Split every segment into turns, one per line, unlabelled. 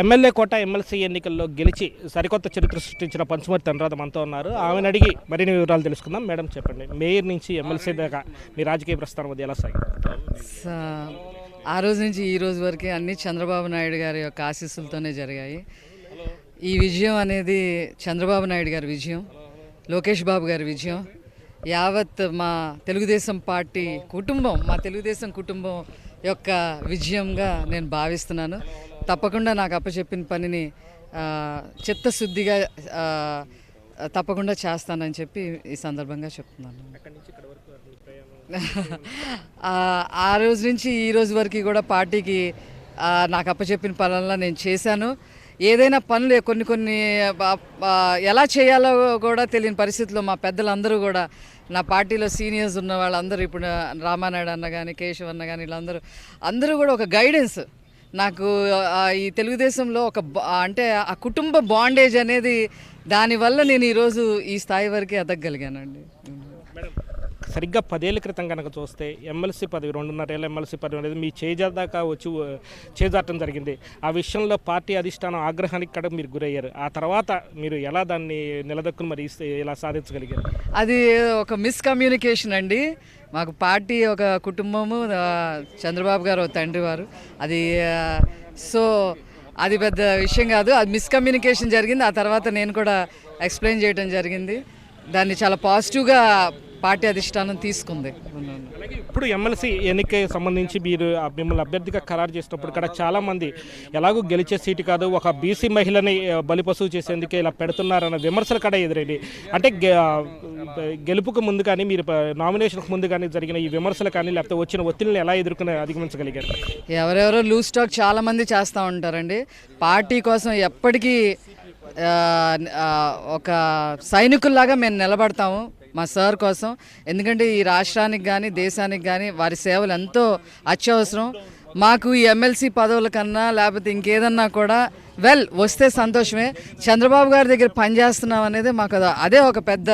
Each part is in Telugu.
ఎమ్మెల్యే కోట ఎమ్మెల్సీ ఎన్నికల్లో గెలిచి సరికొత్త చరిత్ర సృష్టించిన పంచుమర్తి అనురాధ మనతో ఉన్నారు. ఆమెను అడిగి మరిన్ని వివరాలు తెలుసుకుందాం. మేడం చెప్పండి. మేయర్ నుంచి ఎమ్మెల్సీ దాకా మీ రాజకీయ ప్రస్థానం అది ఎలా సాగింది?
ఆ రోజు నుంచి ఈ రోజు వరకు అన్ని చంద్రబాబు నాయుడు గారి యొక్క ఆశీస్సులతోనే జరిగాయి. ఈ విజయం అనేది చంద్రబాబు నాయుడు గారి విజయం లోకేష్ బాబు గారి విజయం. యావత్ మా తెలుగుదేశం పార్టీ కుటుంబం మా తెలుగుదేశం కుటుంబం యొక్క విజయంగా నేను భావిస్తున్నాను. తప్పకుండా నాకు అప్పచెప్పిన పనిని చిత్తశుద్ధిగా తప్పకుండా చేస్తానని చెప్పి ఈ సందర్భంగా చెప్తున్నాను. ఆ ఆ రోజు నుంచి ఈ రోజు వరకు కూడా పార్టీకి నాకు అప్పచెప్పిన పనుల్లో నేను చేశాను. ఏదైనా పనులు కొన్ని కొన్ని ఎలా చేయాలో కూడా తెలియని పరిస్థితిలో మా పెద్దలందరూ కూడా నా పార్టీలో సీనియర్స్ ఉన్న వాళ్ళందరూ ఇప్పుడు రామానాయుడు అన్న కానీ కేశవ్ అన్న కానీ వీళ్ళందరూ అందరూ కూడా ఒక గైడెన్స్ నాకు ఈ తెలుగుదేశంలో ఒక అంటే ఆ కుటుంబ బాండేజ్ అనేది దానివల్ల నేను ఈరోజు ఈ స్థాయి వరకే ఎదగగలిగానండి
మేడం సరిగ్గా పదేళ్ళ క్రితం కనుక చూస్తే ఎమ్మెల్సీ పదవి రెండున్నరేళ్ళ ఎమ్మెల్సీ పదవి అనేది మీ చేజాదాకా వచ్చి చేజాటం జరిగింది. ఆ విషయంలో పార్టీ అధిష్టానం ఆగ్రహానికి కూడా మీరు గురయ్యారు. ఆ తర్వాత మీరు ఎలా దాన్ని నిలదొక్కుని మరి ఇలా సాధించగలిగారు?
అది ఒక మిస్కమ్యూనికేషన్ అండి. మాకు పార్టీ ఒక కుటుంబము చంద్రబాబు గారు ఒక తండ్రి వారు. అది సో అది పెద్ద విషయం కాదు. అది మిస్కమ్యూనికేషన్ జరిగింది. ఆ తర్వాత నేను కూడా ఎక్స్ప్లెయిన్ చేయడం జరిగింది. దాన్ని చాలా పాజిటివ్గా పార్టీ అధిష్టానం తీసుకుంది.
అలాగే ఇప్పుడు ఎమ్మెల్సీ ఎన్నిక సంబంధించి మీరు మిమ్మల్ని అభ్యర్థిగా ఖరారు చేసినప్పుడు ఇక్కడ చాలా మంది ఎలాగో గెలిచే సీటు కాదు ఒక బీసీ మహిళని బలిపశువు చేసేందుకే ఇలా పెడుతున్నారన్న విమర్శలు కూడా ఎదురైంది అంటే గెలుపుకు ముందు కానీ మీరు నామినేషన్కు ముందు కానీ జరిగిన ఈ విమర్శలు కానీ లేకపోతే వచ్చిన ఒత్తిడిని ఎలా ఎదుర్కొని అధిగమించగలిగారు?
ఎవరెవరో లూజ్ స్టాక్ చాలా మంది చేస్తూ ఉంటారండి. పార్టీ కోసం ఎప్పటికీ ఒక సైనికుల్లాగా మేము నిలబడతాము. మా సార్ కోసం. ఎందుకంటే ఈ రాష్ట్రానికి కానీ దేశానికి కానీ వారి సేవలు ఎంతో అత్యవసరం. మాకు ఈ ఎమ్మెల్సీ పదవుల కన్నా లేకపోతే ఇంకేదన్నా కూడా వెల్ వస్తే సంతోషమే. చంద్రబాబు గారి దగ్గర పనిచేస్తున్నాం అనేది మాకు అదే ఒక పెద్ద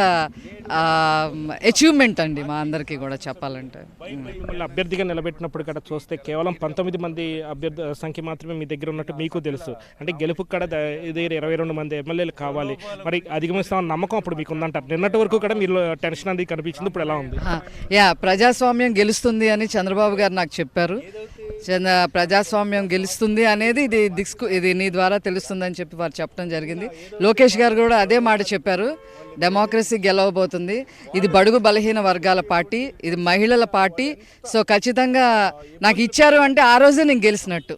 అచీవ్మెంట్ అండి మా అందరికీ కూడా చెప్పాలంటే.
మిమ్మల్ని అభ్యర్థిగా నిలబెట్టినప్పుడు కూడా చూస్తే కేవలం పంతొమ్మిది మంది అభ్యర్థి సంఖ్య మాత్రమే మీ దగ్గర ఉన్నట్టు మీకు తెలుసు. అంటే గెలుపు కూడా ద- ఇది ఇరవై రెండు మంది ఎమ్మెల్యేలు కావాలి. మరి అధిగమిస్తామన్న నమ్మకం అప్పుడు మీకు ఉందంటారు. నిన్నటి వరకు కూడా మీరు టెన్షన్ అది కనిపించింది. ఇప్పుడు ఎలా ఉంది?
యా ప్రజాస్వామ్యం గెలుస్తుంది అని చంద్రబాబు గారు నాకు చెప్పారు. ప్రజాస్వామ్యం గెలుస్తుంది అనేది ఇది దిక్కు ఇది నీ ద్వారా తెలుస్తుందని చెప్పి వారు చెప్పడం జరిగింది. లోకేష్ గారు కూడా అదే మాట చెప్పారు. డెమోక్రసీ గెలవబోతుంది. ఇది బడుగు బలహీన వర్గాల పార్టీ ఇది మహిళల పార్టీ. సో ఖచ్చితంగా నాకు ఇచ్చారు అంటే ఆ రోజే నేను గెలిచినట్టు.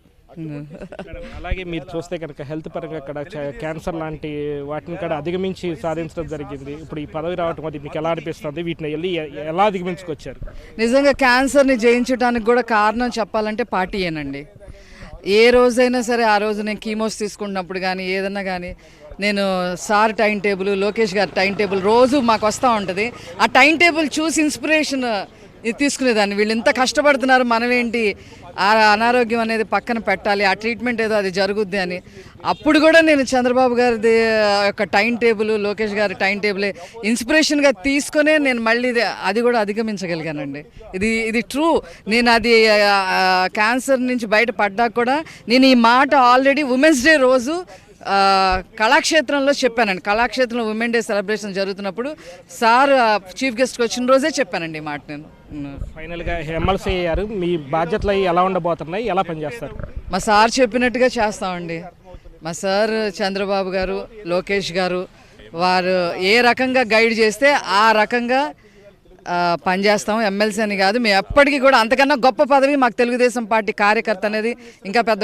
అలాగే మీరు చూస్తే కనుక హెల్త్ పరంగా ఇక్కడ క్యాన్సర్ లాంటి వాటిని కూడా అధిగమించి సాధించడం జరిగింది. ఇప్పుడు ఈ పదవి రావటం అది మీకు ఎలా అనిపిస్తుంది? వీటిని వెళ్ళి ఎలా అధిగమించుకొచ్చారు?
నిజంగా క్యాన్సర్ని జయించడానికి కూడా కారణం చెప్పాలంటే పార్టీయేనండి. ఏ రోజైనా సరే ఆ రోజు నేను కీమోస్ తీసుకున్నప్పుడు కానీ ఏదన్నా కానీ నేను సార్ టైం టేబుల్ లోకేష్ గారి టైం టేబుల్ రోజు మాకు వస్తూ ఉంటుంది. ఆ టైం టేబుల్ చూసి ఇన్స్పిరేషన్ ఇది తీసుకునేదాన్ని. వీళ్ళు ఇంత కష్టపడుతున్నారు మనమేంటి ఆ అనారోగ్యం అనేది పక్కన పెట్టాలి ఆ ట్రీట్మెంట్ ఏదో అది జరుగుద్ది అని. అప్పుడు కూడా నేను చంద్రబాబు గారిది యొక్క టైం టేబుల్ లోకేష్ గారి టైం టేబుల్ ఇన్స్పిరేషన్గా తీసుకునే నేను మళ్ళీ ఇది- అది కూడా అధిగమించగలిగానండి. ఇది ఇది ట్రూ నేను అది క్యాన్సర్ నుంచి బయట పడ్డాక కూడా నేను ఈ మాట ఆల్రెడీ ఉమెన్స్ డే రోజు కళాక్షేత్రంలో చెప్పానండి. కళాక్షేత్రంలో ఉమెన్ డే సెలబ్రేషన్ జరుగుతున్నప్పుడు సార్ చీఫ్ గెస్ట్కి వచ్చిన రోజే చెప్పానండి ఈ మాట నేను.
ఫైనల్గా ఎమ్మెల్సీ అయ్యారు. మీ బాధ్యతలు ఎలా ఉండబోతున్నాయి? ఎలా పనిచేస్తారు?
మా సార్ చెప్పినట్టుగా చేస్తామండి. మా సార్ చంద్రబాబు గారు లోకేష్ గారు వారు ఏ రకంగా గైడ్ చేస్తే ఆ రకంగా పనిచేస్తాం. ఎమ్మెల్సీ అని కాదు మేము ఎప్పటికీ కూడా అంతకన్నా గొప్ప పదవి మాకు తెలుగుదేశం పార్టీ కార్యకర్త అనేది ఇంకా పెద్ద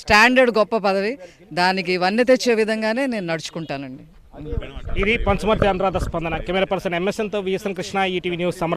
స్టాండర్డ్ గొప్ప పదవి. దానికి ఇవన్నీ తెచ్చే విధంగానే నేను నడుచుకుంటానండి.
ఇది పంచమర్తి అనురాధ స్పందన. కెమెరా పర్సన్ ఎంఎస్ఎన్తో విఎస్ఎన్ కృష్ణ ఈటీవీ న్యూస్